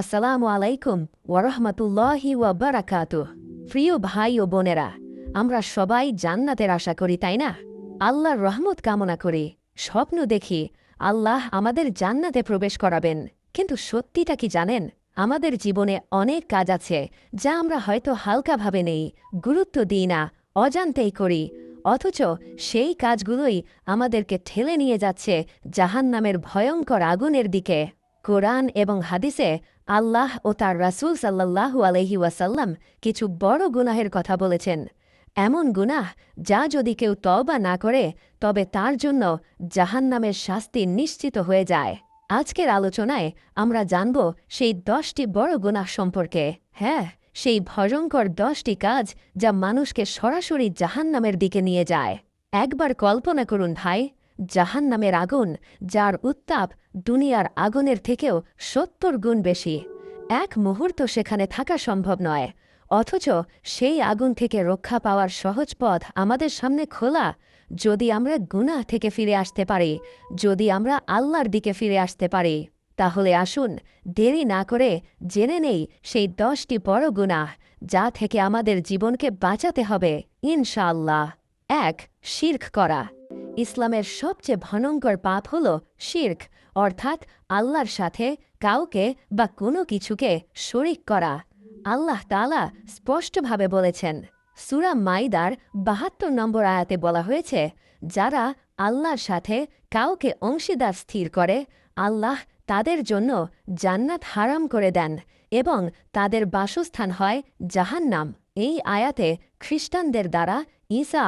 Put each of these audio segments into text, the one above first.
আসসালামু আলাইকুম ওরহমতুল্লাহি ওয়াবারাকাতু প্রিয় ভাই ও বোনেরা, আমরা সবাই জান্নাতের আশা করি, তাই না? আল্লাহর রহমত কামনা করি স্বপ্ন দেখি আল্লাহ আমাদের জান্নাতে প্রবেশ করাবেন। কিন্তু সত্যিটা কি জানেন? আমাদের জীবনে অনেক কাজ আছে যা আমরা হয়তো হালকাভাবে নেই, গুরুত্ব দিই না, অজান্তেই করি। অথচ সেই কাজগুলোই আমাদেরকে ঠেলে নিয়ে যাচ্ছে জাহান্নামের ভয়ঙ্কর আগুনের দিকে। কোরআন এবং হাদিসে আল্লাহ ও তার রাসূল সাল্লাল্লাহু আলহি ওয়াসাল্লাম কিছু বড় গুনাহের কথা বলেছেন। এমন গুনাহ যা যদি কেউ তওবা না করে, তবে তার জন্য জাহান্নামের শাস্তি নিশ্চিত হয়ে যায়। আজকের আলোচনায় আমরা জানব সেই দশটি বড় গুনাহ সম্পর্কে। হ্যাঁ সেই ভয়ঙ্কর দশটি কাজ যা মানুষকে সরাসরি জাহান্নামের দিকে নিয়ে যায়। একবার কল্পনা করুন ভাই জাহান্নামের আগুন, যার উত্তাপ দুনিয়ার আগুনের থেকেও সত্তর গুণ বেশি। এক মুহূর্ত সেখানে থাকা সম্ভব নয়, অথচ সেই আগুন থেকে রক্ষা পাওয়ার সহজ পথ আমাদের সামনে খোলা। যদি আমরা গুনাহ থেকে ফিরে আসতে পারি, যদি আমরা আল্লাহর দিকে ফিরে আসতে পারি, তাহলে আসুন দেরি না করে জেনে নেই সেই দশটি বড় গুনাহ যা থেকে আমাদের জীবনকে বাঁচাতে হবে, ইনশাআল্লাহ। এক, শির্ক করা। ইসলামের সবচেয়ে ভয়ঙ্কর পাপ হল শির্ক, অর্থাৎ আল্লাহর সাথে কাউকে বা কোনো কিছুকে শরিক করা। আল্লাহ তালা স্পষ্টভাবে বলেছেন, সুরা মাইদার বাহাত্তর নম্বর আয়াতে বলা হয়েছে, যারা আল্লাহর সাথে কাউকে অংশীদার স্থির করে, আল্লাহ তাদের জন্য জান্নাত হারাম করে দেন এবং তাদের বাসস্থান হয় জাহান্নাম। এই আয়াতে খ্রিস্টানদের দ্বারা ঈসা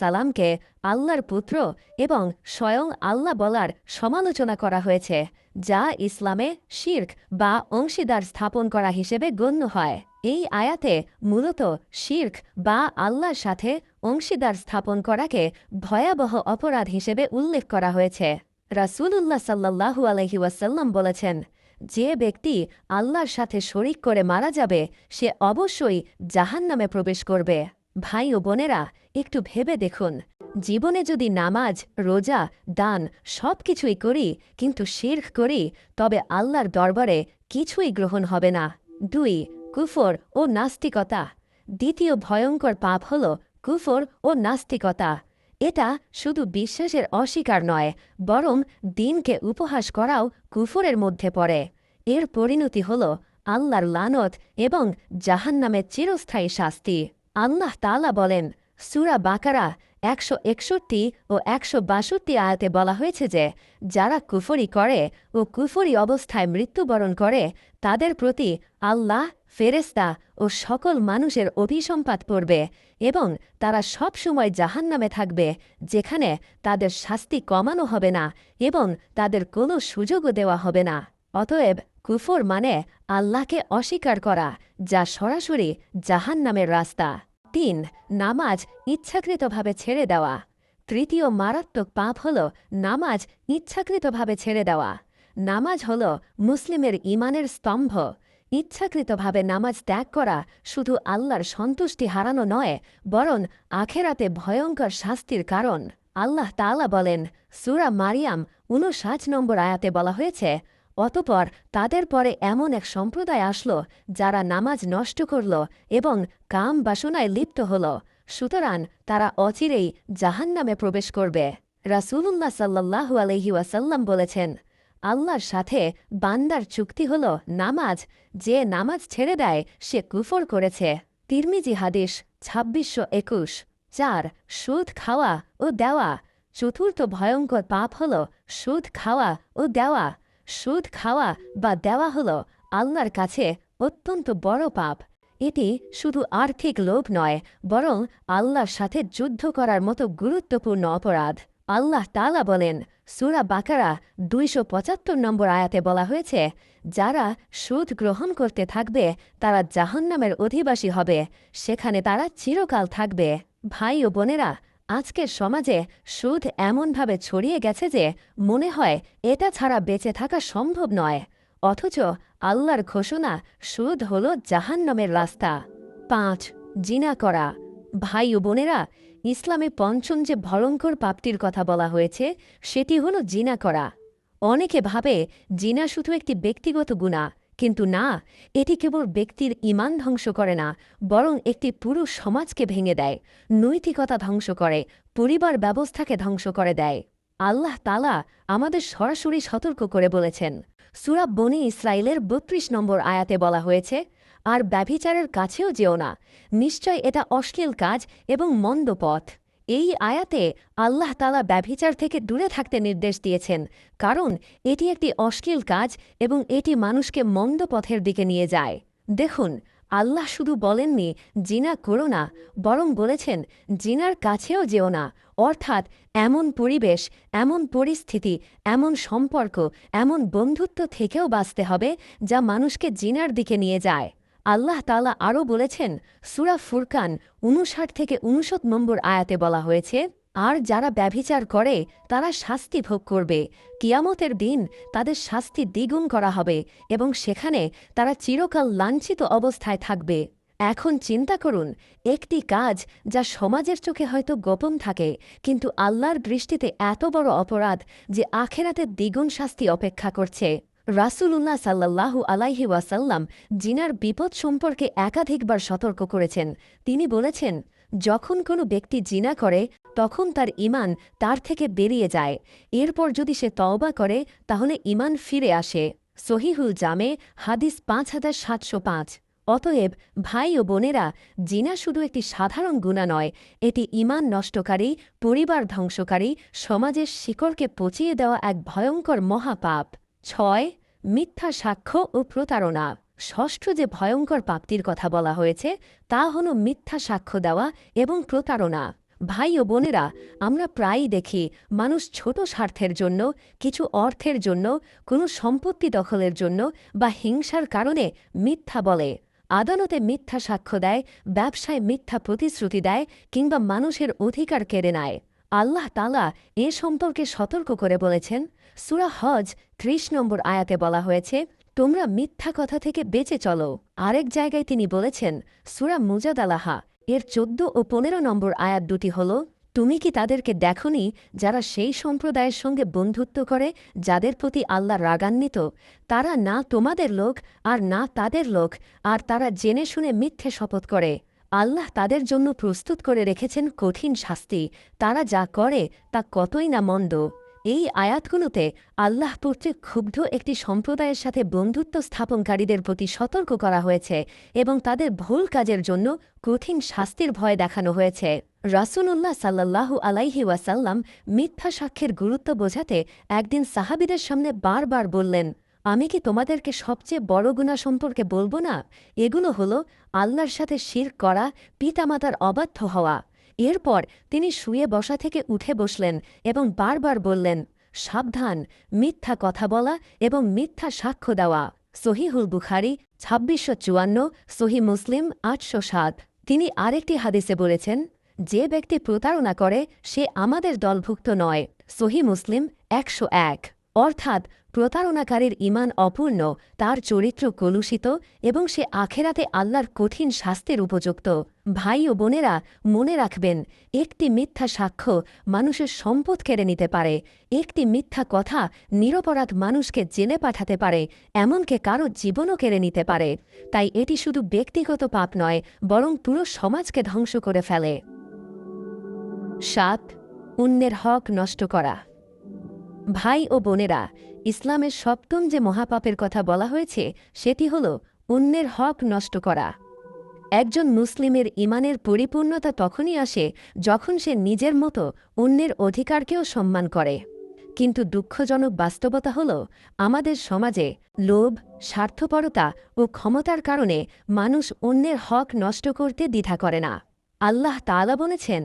সালামকে আল্লাহর পুত্র এবং স্বয়ং আল্লাহ বলার সমালোচনা করা হয়েছে, যা ইসলামে শির্ক বা অংশীদার স্থাপন করা হিসেবে গণ্য হয়। এই আয়াতে মূলত শির্ক বা আল্লাহর সাথে অংশীদার স্থাপন করাকে ভয়াবহ অপরাধ হিসেবে উল্লেখ করা হয়েছে। রাসূলুল্লাহ সাল্লাহু ওয়াসাল্লাম বলেছেন, যে ব্যক্তি আল্লাহর সাথে শরিক করে মারা যাবে, সে অবশ্যই জাহান নামে প্রবেশ করবে। ভাই ও বোনেরা, একটু ভেবে দেখুন। জীবনে যদি নামাজ, রোজা, দান সব কিছুই করি, কিন্তু শির্ক করি, তবে আল্লাহর দরবারে কিছুই গ্রহণ হবে না। দুই, কুফর ও নাস্তিকতা। দ্বিতীয় ভয়ঙ্কর পাপ হল কুফর ও নাস্তিকতা। এটা শুধু বিশ্বাসের অস্বীকার নয়, বরং দিনকে উপহাস করাও কুফরের মধ্যে পড়ে। এর পরিণতি হল আল্লাহর লানত এবং জাহান্নামের চিরস্থায়ী শাস্তি। আল্লাহ তালা বলেন, সুরা বাকারা একশো একষট্টি ও একশো বাষট্টি আয়াতে বলা হয়েছে যে, যারা কুফরি করে ও কুফরি অবস্থায় মৃত্যুবরণ করে, তাদের প্রতি আল্লাহ ফেরেস্তা ও সকল মানুষের অভিসম্পাত পড়বে এবং তারা সব সময় জাহান নামে থাকবে, যেখানে তাদের শাস্তি কমানো হবে না এবং তাদের কোনো সুযোগও দেওয়া হবে না। অতএব কুফর মানে আল্লাহকে অস্বীকার করা, যা সরাসরি জাহান নামের রাস্তা। তিন, নামাজ ইচ্ছাকৃতভাবে ছেড়ে দেওয়া। তৃতীয় মারাত্মক পাপ হল নামাজ ইচ্ছাকৃতভাবে ছেড়ে দেওয়া। নামাজ হল মুসলিমের ইমানের স্তম্ভ। ইচ্ছাকৃতভাবে নামাজ ত্যাগ করা শুধু আল্লাহর সন্তুষ্টি হারানো নয়, বরং আখেরাতে ভয়ঙ্কর শাস্তির কারণ। আল্লাহ তালা বলেন, সুরা মারিয়াম উনষাট নম্বর আয়াতে বলা হয়েছে অতপর তাদের পরে এমন এক সম্প্রদায় আসলো যারা নামাজ নষ্ট করল এবং কাম বাসনায় লিপ্ত হল। সুতরাং তারা অচিরেই জাহান নামে প্রবেশ করবে। রাসূলুল্লাহ সাল্লাহু আলহি ওয়াসাল্লাম বলেছেন, আল্লাহর সাথে বান্দার চুক্তি হল নামাজ। যে নামাজ ছেড়ে দেয়, সে কুফর করেছে। তিরমিজি হাদিস ছাব্বিশশো একুশ, চার, সুদ খাওয়া ও দেওয়া। চতুর্থ ভয়ঙ্কর পাপ হল সুদ খাওয়া ও দেওয়া। সুদ খাওয়া বা দেওয়া হল আল্লাহর কাছে অত্যন্ত বড় পাপ। এটি শুধু আর্থিক লোভ নয়, বরং আল্লাহর সাথে যুদ্ধ করার মতো গুরুত্বপূর্ণ অপরাধ। আল্লাহ তালা বলেন, সুরা বাকারা দুইশো পঁচাত্তর নম্বর আয়াতে বলা হয়েছে, যারা সুদ গ্রহণ করতে থাকবে, তারা জাহান্নামের অধিবাসী হবে, সেখানে তারা চিরকাল থাকবে। ভাই ও বোনেরা আজকের সমাজে সুদ এমনভাবে ছড়িয়ে গেছে যে মনে হয় এটা ছাড়া বেঁচে থাকা সম্ভব নয়। অথচ আল্লাহর ঘোষণা, সুদ হল জাহান্নমের রাস্তা। পাঁচ, জিনা করা। ভাই ও বোনেরা, ইসলামে পঞ্চম যে ভয়ঙ্কর পাপটির কথা বলা হয়েছে, সেটি হল জিনা করা। অনেকে ভাবে জিনা শুধু একটি ব্যক্তিগত গুণা। কিন্তু না, এটি কেবল ব্যক্তির ইমান ধ্বংস করে না, বরং একটি পুরো সমাজকে ভেঙে দেয়, নৈতিকতা ধ্বংস করে, পরিবার ব্যবস্থাকে ধ্বংস করে দেয়। আল্লাহ তালা আমাদের সরাসরি সতর্ক করে বলেছেন। সুরাব বনি ইসরায়েলের বত্রিশ নম্বর আয়াতে বলা হয়েছে, আর ব্যভিচারের কাছেও যেও না। নিশ্চয় এটা অশ্লীল কাজ এবং মন্দ পথ। এই আয়াতে আল্লাহ তালা ব্যভিচার থেকে দূরে থাকতে নির্দেশ দিয়েছেন, কারণ এটি একটি অশ্লীল কাজ এবং এটি মানুষকে মন্দ পথের দিকে নিয়ে যায়। দেখুন, আল্লাহ শুধু বলেননি, জিনা করো না বরং বলেছেন, জিনার কাছেও যেও না, অর্থাৎ এমন পরিবেশ, এমন পরিস্থিতি, এমন সম্পর্ক, এমন বন্ধুত্ব থেকেও বাঁচতে হবে যা মানুষকে জিনার দিকে নিয়ে যায়। আল্লাহ তালা আরও বলেছেন, সুরা ফুরকান উনষাট থেকে উনষট নম্বর আয়াতে বলা হয়েছে, আর যারা ব্যভিচার করে, তারা শাস্তি ভোগ করবে। কিয়ামতের দিন তাদের শাস্তি দ্বিগুণ করা হবে এবং সেখানে তারা চিরকাল লাঞ্ছিত অবস্থায় থাকবে। এখন চিন্তা করুন, একটি কাজ যা সমাজের চোখে হয়তো গোপন থাকে, কিন্তু আল্লাহর দৃষ্টিতে এত বড় অপরাধ যে আখেরাতে দ্বিগুণ শাস্তি অপেক্ষা করছে। রাসূলুল্লাহ সাল্লাল্লাহু আলাইহি ওয়াসাল্লাম জিনার বিপদ সম্পর্কে একাধিকবার সতর্ক করেছেন। তিনি বলেছেন, যখন কোনো ব্যক্তি জিনা করে, তখন তার ইমান তার থেকে বেরিয়ে যায়। এরপর যদি সে তওবা করে, তাহলে ইমান ফিরে আসে। সহিহুল জামে, হাদিস পাঁচ হাজার সাতশো পাঁচ। অতএব, ভাই ও বোনেরা, জিনা শুধু একটি সাধারণ গুণা নয়, এটি ইমান নষ্টকারী, পরিবার ধ্বংসকারী, সমাজের শিকড়কে পচিয়ে দেওয়া এক ভয়ঙ্কর মহাপাপ। ছয়, মিথ্যা সাক্ষ্য ও প্রতারণা। ষষ্ঠ যে ভয়ঙ্কর পাপটির কথা বলা হয়েছে, তা হল মিথ্যা সাক্ষ্য দেওয়া এবং প্রতারণা। ভাই ও বোনেরা, আমরা প্রায়ই দেখি, মানুষ ছোট স্বার্থের জন্য, কিছু অর্থের জন্য, কোনো সম্পত্তি দখলের জন্য বা হিংসার কারণে মিথ্যা বলে। আদালতে মিথ্যা সাক্ষ্য দেয়, ব্যবসায় মিথ্যা প্রতিশ্রুতি দেয় কিংবা মানুষের অধিকার কেড়ে নেয়। আল্লাহ তালা এ সম্পর্কে সতর্ক করে বলেছেন সুরা হজ ত্রিশ নম্বর আয়াতে বলা হয়েছে, তোমরা মিথ্যা কথা থেকে বেঁচে চলো। আরেক জায়গায় তিনি বলেছেন, সুরা মুজাদালাহা, এর চোদ্দ ও পনেরো নম্বর আয়াত দুটি হল, তুমি কি তাদেরকে দেখনি যারা সেই সম্প্রদায়ের সঙ্গে বন্ধুত্ব করে, যাদের প্রতি আল্লাহ রাগান্বিত? তারা না তোমাদের লোক আর না তাদের লোক, আর তারা জেনে শুনে মিথ্যে শপথ করে। আল্লাহ তাদের জন্য প্রস্তুত করে রেখেছেন কঠিন শাস্তি। তারা যা করে তা কতই না মন্দ। এই আয়াতগুলোতে আল্লাহ কর্তৃক ক্ষুব্ধ একটি সম্প্রদায়ের সাথে বন্ধুত্ব স্থাপনকারীদের প্রতি সতর্ক করা হয়েছে এবং তাদের ভুল কাজের জন্য কঠিন শাস্তির ভয় দেখানো হয়েছে। রাসুলুল্লাহ সাল্লাল্লাহু আলাইহি ওয়াসাল্লাম মিথ্যা সাক্ষ্যের গুরুত্ব বোঝাতে একদিন সাহাবিদের সামনে বারবার বললেন, আমি কি তোমাদেরকে সবচেয়ে বড় গুণা সম্পর্কে বলব না? এগুলো হলো আল্লাহর সাথে শির করা, পিতামাতার অবাধ্য হওয়া। এরপর তিনি শুয়ে বসা থেকে উঠে বসলেন এবং বারবার বললেন, সাবধান, মিথ্যা কথা বলা এবং মিথ্যা সাক্ষ্য দেওয়া। সহিহুল বুখারি, ছাব্বিশশো চুয়ান্ন, সহি মুসলিম, আটশো সাত। তিনি আরেকটি হাদিসে বলেছেন, যে ব্যক্তি প্রতারণা করে, সে আমাদের দলভুক্ত নয়। সহি মুসলিম, একশো এক। অর্থাৎ প্রতারণাকারীর ইমান অপূর্ণ, তার চরিত্র কলুষিত এবং সে আখেরাতে আল্লাহর কঠিন শাস্তির উপযুক্ত। ভাই ও বোনেরা, মনে রাখবেন, একটি মিথ্যা সাক্ষ্য মানুষের সম্পদ কেড়ে নিতে পারে, একটি মিথ্যা কথা নিরপরাধ মানুষকে জেলে পাঠাতে পারে, এমনকে কারও জীবনও কেড়ে নিতে পারে। তাই এটি শুধু ব্যক্তিগত পাপ নয়, বরং পুরো সমাজকে ধ্বংস করে ফেলে। সাত, অন্যের হক নষ্ট করা। ভাই ও বোনেরা ইসলামের সপ্তম যে মহাপাপের কথা বলা হয়েছে, সেটি হল অন্যের হক নষ্ট করা। একজন মুসলিমের ইমানের পরিপূর্ণতা তখনই আসে যখন সে নিজের মতো অন্যের অধিকারকেও সম্মান করে। কিন্তু দুঃখজনক বাস্তবতা হল, আমাদের সমাজে লোভ, স্বার্থপরতা ও ক্ষমতার কারণে মানুষ অন্যের হক নষ্ট করতে দ্বিধা করে না। আল্লাহ তালা বলেছেন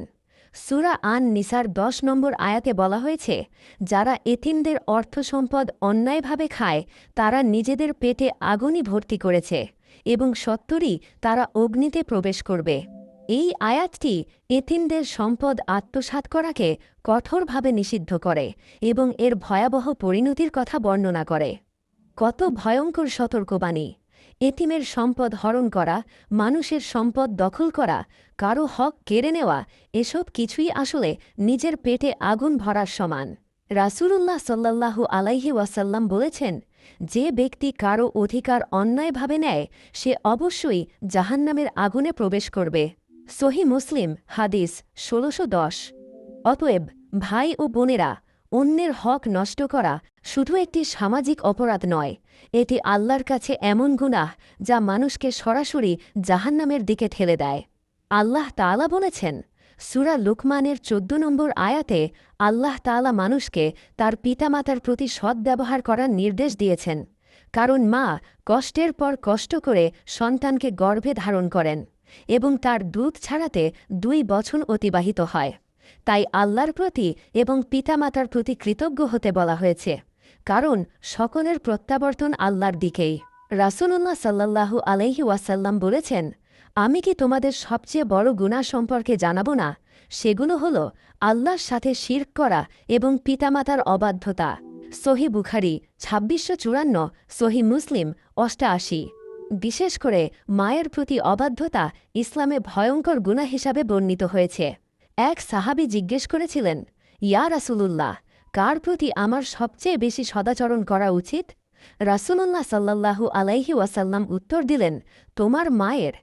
সুরা আন নিসার দশ নম্বর আয়াতে বলা হয়েছে, যারা এতিমদের অর্থ সম্পদ অন্যায়ভাবে খায়, তারা নিজেদের পেটে আগুনই ভর্তি করেছে এবং সত্তরই তারা অগ্নিতে প্রবেশ করবে। এই আয়াতটি এথিনদের সম্পদ আত্মসাত করাকে কঠোরভাবে নিষিদ্ধ করে এবং এর ভয়াবহ পরিণতির কথা বর্ণনা করে। কত ভয়ঙ্কর সতর্কবাণী। এতিমের সম্পদ হরণ করা, মানুষের সম্পদ দখল করা, কারও হক কেড়ে নেওয়া, এসব কিছুই আসলে নিজের পেটে আগুন ভরার সমান। রাসূলুল্লাহ সাল্লাল্লাহু আলাইহি ওয়াসাল্লাম বলেছেন, যে ব্যক্তি কারও অধিকার অন্যায়ভাবে নেয়, সে অবশ্যই জাহান্নামের আগুনে প্রবেশ করবে। সহি মুসলিম, হাদিস ষোলশো দশ। অতএব ভাই ও বোনেরা অন্যের হক নষ্ট করা শুধু একটি সামাজিক অপরাধ নয়, এটি আল্লাহর কাছে এমন গুনাহ যা মানুষকে সরাসরি জাহান্নামের দিকে ঠেলে দেয়। আল্লাহ তাআলা বলেছেন, সুরা লুকমানের চোদ্দ নম্বর আয়াতে আল্লাহ তাআলা মানুষকে তার পিতামাতার প্রতি সদ্ব্যবহার করার নির্দেশ দিয়েছেন, কারণ মা কষ্টের পর কষ্ট করে সন্তানকে গর্ভে ধারণ করেন এবং তার দুধ ছাড়াতে দুই বছর অতিবাহিত হয়। তাই আল্লাহর প্রতি এবং পিতামাতার প্রতি কৃতজ্ঞ হতে বলা হয়েছে। কারণ সকলের প্রত্যাবর্তন আল্লাহর দিকেই। রাসূলুল্লাহ সাল্লাল্লাহু আলাইহি ওয়াসাল্লাম বলেছেন, আমি কি তোমাদের সবচেয়ে বড় গুণা সম্পর্কে জানাব না? সেগুলো হল আল্লাহর সাথে শির্ক করা এবং পিতামাতার অবাধ্যতা। সহি বুখারি, ছাব্বিশশো চুরান্ন, সহি মুসলিম, অষ্টাশি। বিশেষ করে মায়ের প্রতি অবাধ্যতা ইসলামে ভয়ঙ্কর গুণা হিসাবে বর্ণিত হয়েছে। এক সাহাবি জিজ্ঞেস করেছিলেন, ইয়া রাসূলুল্লাহ, কার প্রতি আমার সবচেয়ে বেশি সদাচরণ করা উচিত? রাসূলুল্লাহ সাল্লাল্লাহু আলাইহি ওয়াসাল্লাম উত্তর দিলেন, তোমার মায়ের।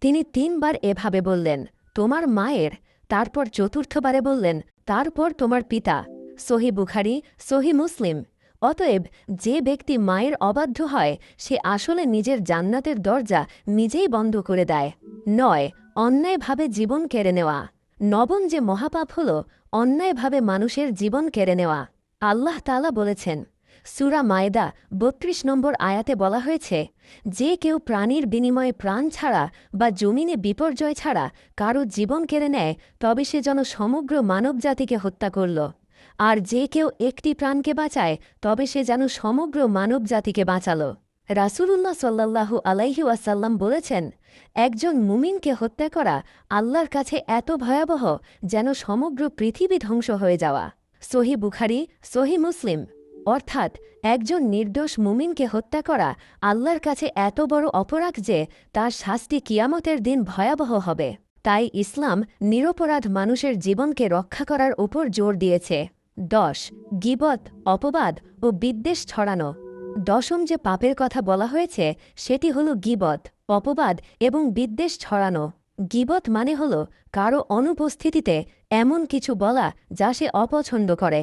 তিনি তিনবার এভাবে বললেন, তোমার মায়ের? তারপর চতুর্থবারে বললেন, তারপর তোমার পিতা। সহি বুখারি, সহি মুসলিম। অতএব যে ব্যক্তি মায়ের অবাধ্য হয়, সে আসলে নিজের জান্নাতের দরজা নিজেই বন্ধ করে দেয়। নয়, অন্যায়ভাবে জীবন কেড়ে নেওয়া। নবম যে মহাপাপ হল, অন্যায়ভাবে মানুষের জীবন কেড়ে নেওয়া। আল্লাহ তালা বলেছেন, সুরা মায়দা বত্রিশ নম্বর আয়াতে বলা হয়েছে, যে কেউ প্রাণীর বিনিময়ে প্রাণ ছাড়া বা জমিনে বিপর্যয় ছাড়া কারও জীবন কেড়ে নেয়, তবে সে যেন সমগ্র মানবজাতিকে হত্যা করল। আর যে কেউ একটি প্রাণকে বাঁচায়, তবে সে যেন সমগ্র মানবজাতিকে বাঁচাল। রাসূলুল্লাহ সাল্লাল্লাহু আলাইহি ওয়াসাল্লাম বলেছেন, একজন মুমিনকে হত্যা করা আল্লাহর কাছে এত ভয়াবহ যেন সমগ্র পৃথিবী ধ্বংস হয়ে যাওয়া। সহি বুখারি, সহি মুসলিম। অর্থাৎ, একজন নির্দোষ মুমিনকে হত্যা করা আল্লাহর কাছে এত বড় অপরাধ যে তার শাস্তি কিয়ামতের দিন ভয়াবহ হবে। তাই ইসলাম নিরপরাধ মানুষের জীবনকে রক্ষা করার উপর জোর দিয়েছে। দশ, গিবত, অপবাদ ও বিদ্বেষ ছড়ানো। দশম যে পাপের কথা বলা হয়েছে, সেটি হল গিবত, অপবাদ এবং বিদ্বেষ ছড়ানো। গিবত মানে হল কারও অনুপস্থিতিতে এমন কিছু বলা যা সে অপছন্দ করে।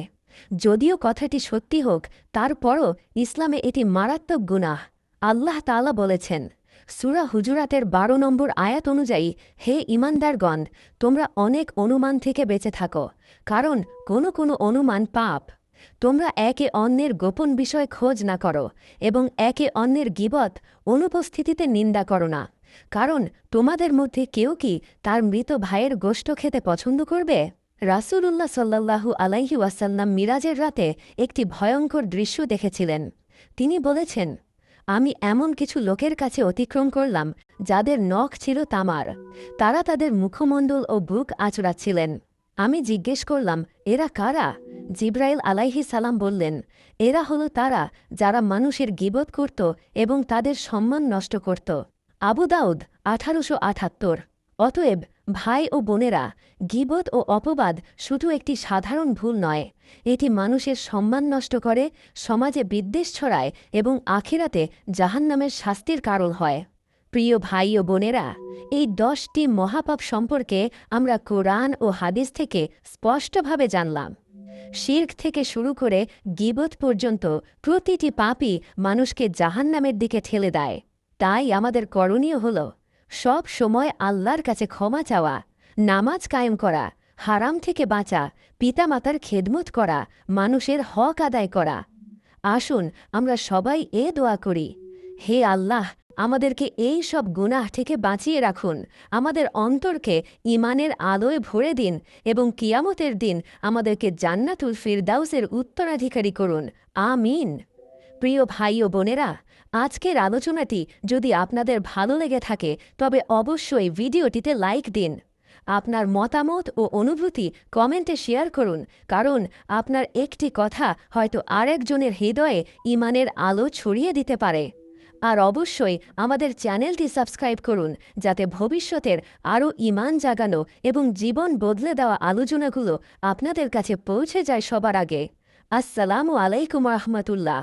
যদিও কথাটি সত্যি হোক, তারপরও ইসলামে এটি মারাত্মক গুনাহ। আল্লাহ তালা বলেছেন, সুরা হুজুরাতের বারো নম্বর আয়াত অনুযায়ী, হে ইমানদারগণ তোমরা অনেক অনুমান থেকে বেঁচে থাকো, কারণ কোনো কোনো অনুমান পাপ। তোমরা একে অন্যের গোপন বিষয় খোঁজ না করো এবং একে অন্যের গিবত অনুপস্থিতিতে নিন্দা করো না। কারণ তোমাদের মধ্যে কেউ কি তার মৃত ভাইয়ের গোষ্ঠ খেতে পছন্দ করবে? রাসূলুল্লাহ সাল্লাল্লাহু আলাইহি ওয়াসাল্লাম মিরাজের রাতে একটি ভয়ঙ্কর দৃশ্য দেখেছিলেন। তিনি বলেছেন, আমি এমন কিছু লোকের কাছে অতিক্রম করলাম যাদের নখ ছিল তামার। তারা তাদের মুখমণ্ডল ও বুক আচড়াচ্ছিলেন। আমি জিজ্ঞেস করলাম, এরা কারা? জিব্রাইল আলাইহি সালাম বললেন, এরা হল তারা যারা মানুষের গিবত করত এবং তাদের সম্মান নষ্ট করত। আবু দাউদ, আঠারোশো আঠাত্তর। অতএব, ভাই ও বোনেরা, গিবত ও অপবাদ শুধু একটি সাধারণ ভুল নয়, এটি মানুষের সম্মান নষ্ট করে, সমাজে বিদ্বেষ ছড়ায় এবং আখেরাতে জাহান্নামের শাস্তির কারণ হয়। প্রিয় ভাই ও বোনেরা, এই দশটি মহাপাপ সম্পর্কে আমরা কোরআন ও হাদিস থেকে স্পষ্টভাবে জানলাম। শির্ক থেকে শুরু করে গিবত পর্যন্ত প্রতিটি পাপই মানুষকে জাহান্নামের দিকে ঠেলে দেয়। তাই আমাদের করণীয় হল সব সময় আল্লাহর কাছে ক্ষমা চাওয়া, নামাজ কায়েম করা, হারাম থেকে বাঁচা, পিতামাতার খেদমত করা, মানুষের হক আদায় করা। আসুন আমরা সবাই এ দোয়া করি, হে আল্লাহ আমাদেরকে এই সব গুনাহ থেকে বাঁচিয়ে রাখুন। আমাদের অন্তরকে ইমানের আলোয় ভরে দিন এবং কিয়ামতের দিন আমাদেরকে জান্নাতুল ফিরদাউসের উত্তরাধিকারী করুন। আমিন। প্রিয় ভাই ও বোনেরা, আজকের আলোচনাটি যদি আপনাদের ভালো লেগে থাকে, তবে অবশ্যই ভিডিওটিতে লাইক দিন। আপনার মতামত ও অনুভূতি কমেন্টে শেয়ার করুন, কারণ আপনার একটি কথা হয়তো আরেকজনের হৃদয়ে ইমানের আলো ছড়িয়ে দিতে পারে। আর অবশ্যই আমাদের চ্যানেলটি সাবস্ক্রাইব করুন, যাতে ভবিষ্যতের আরও ইমান জাগানো এবং জীবন বদলে দেওয়া আলোচনাগুলো আপনাদের কাছে পৌঁছে যায় সবার আগে। আসসালামু আলাইকুম রহমতুল্লাহ।